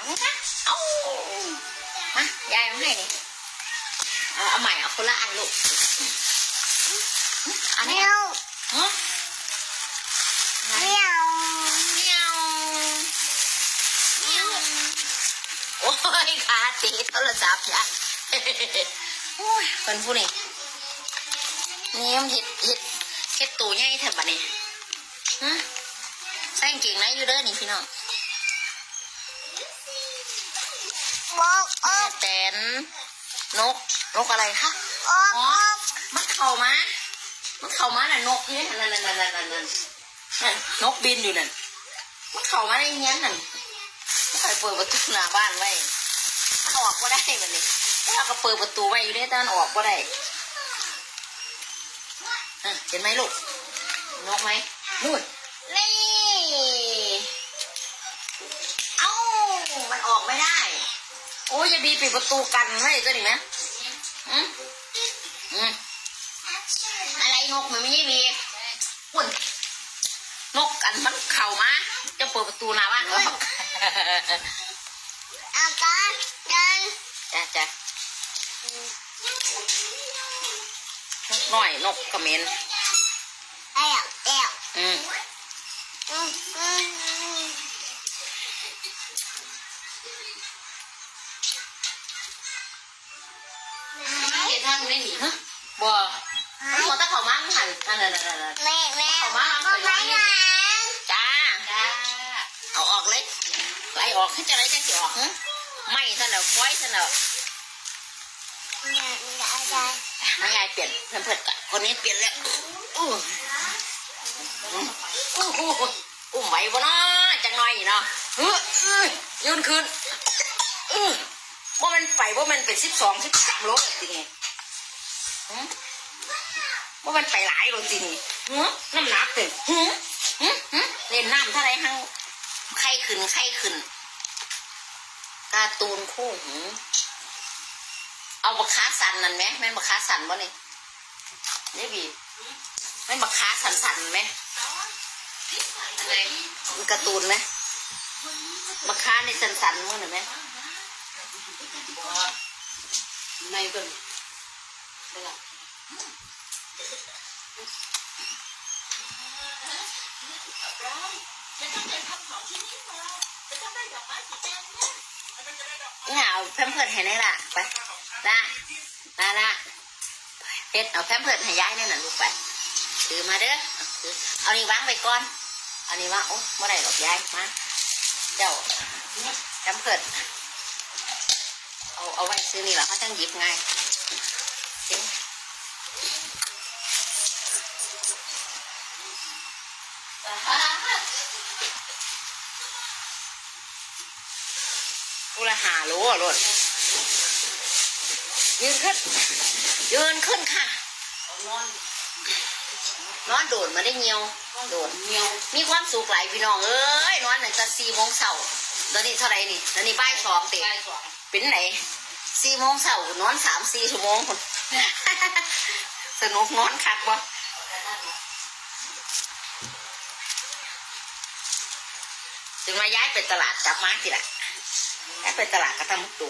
เอาไหมคะเอามายายเอาให้นี่เอาเอาใหม่เอาคนละอันลูกอันนี้เอาฮะไม่เอาเมียวเมียวโอ้ยขาตีโทรศัพท์จ้ะโอ้ยคนผู้นี้นี่มันเห็ดเห็ดเห็ดตูใหญ่แถบบัดนี้ฮะใส่กางเก่งในอยู่เด้อนี่พี่น้อง บอกอแม่อกแตนนก นกอะไรคะ ออกอ๋อออกมันเข้ามามันเข้ามาน่ะนกเนี่ยนั่นนั่นนั่นนั่นนั่นนั่นนั่นนกบินอยู่นั่น มันเข้ามาในเงี้ยนั่นไม่เคยเปิดประตูหน้าบ้านไว้ มันออกก็ได้แบบนี้ถ้าเราก็เปิดประตูไว้อยู่เนี่ยแต่มันออกก็ได้อะเห็นไหมลูก นกไหมนู่นนี่ โอ้ยอย่าบีปิดประตูกันไม่ได้ตัวนี้นะอืมอืมอะไรนกมันไม่ใช่บีปุ่นนกกันมันเข่ามาจะเปิดประตูหน้าบ้านออกอาการกันจ้ะจ้ะนกน้อยนกกระเมนแอบแอบอืมอืม เห็นทางไม่หนีฮะบ่มันมอตะเข่ามามันหันนั่นนั่นนั่นนั่นแม่แม่เอามาก็เอาไม่มาหาจ้าจ้าเอาออกเลยไล่ออกให้จะไรจะสิออกฮะไม่ซะแล้วก้อยซะแล้วอย่าอย่าอย่าให้ยายเปลี่ยนเพิ่มเพิ่มกันคนนี้เปลี่ยนแล้วอู้อู้หูอุ้มไหวบ่เนาะจังหน่อยเนาะเฮ้ยเอ้ยยืนขึ้นเออว่ามันไปว่ามันเป็นสิบสองสิบสามโลเลยจริงไงหืม ว่ามันไปหลายโลจริงหืมน้ำหนักเต็มหืมหืมหืมเล่นน้ำเท่าไรหังไข้ขึ้นไข้ขึ้นการ์ตูนคู่หืมเอาบักค้าสันนั่นไหมแม่นบักค้าสันบ่นี่นี่บีแม่นบักค้าสันสันๆไหมอะไรมันการ์ตูนไหมบักค้าในสันสันๆมึงหน่อยไหมในตัว นี้ได้ละนี่เอาแพมเพิร์ดให้ได้ละไปละละละเพชรเอาแพมเพิร์ดให้ย้ายนี่น่ะลูกไปถือมาเด้อถือเอานี่วางไปก่อนเอานี่ว่าโอ้เมื่อไรหรอกย้ายมาเจ้าแพมเพิร์ดเอาเอาไว้ซื้อนี่เหรอเขาจังหยิบไง ริงอุละหาโลอะรถยืนขึ้น ยืนขึ้นค่ะ นอน นอนโดดมาได้เงียว โดดเงียว มีความสุขหลายพี่น้อง เอ้ย นอนหนึ่งแต่สี่โมงเช้าตอนนี้เท่าไหรนี่ตอนนี้บ่ายสองเต็ใกล้สองเป็นไหน สี่โมงเสาร์นอนสามสี่ชั่วโมงคนสนุกนอนคักบ่จึงมาย้ายไปตลาดกลับมาทีละย้ายไปตลาดก็ทำตัว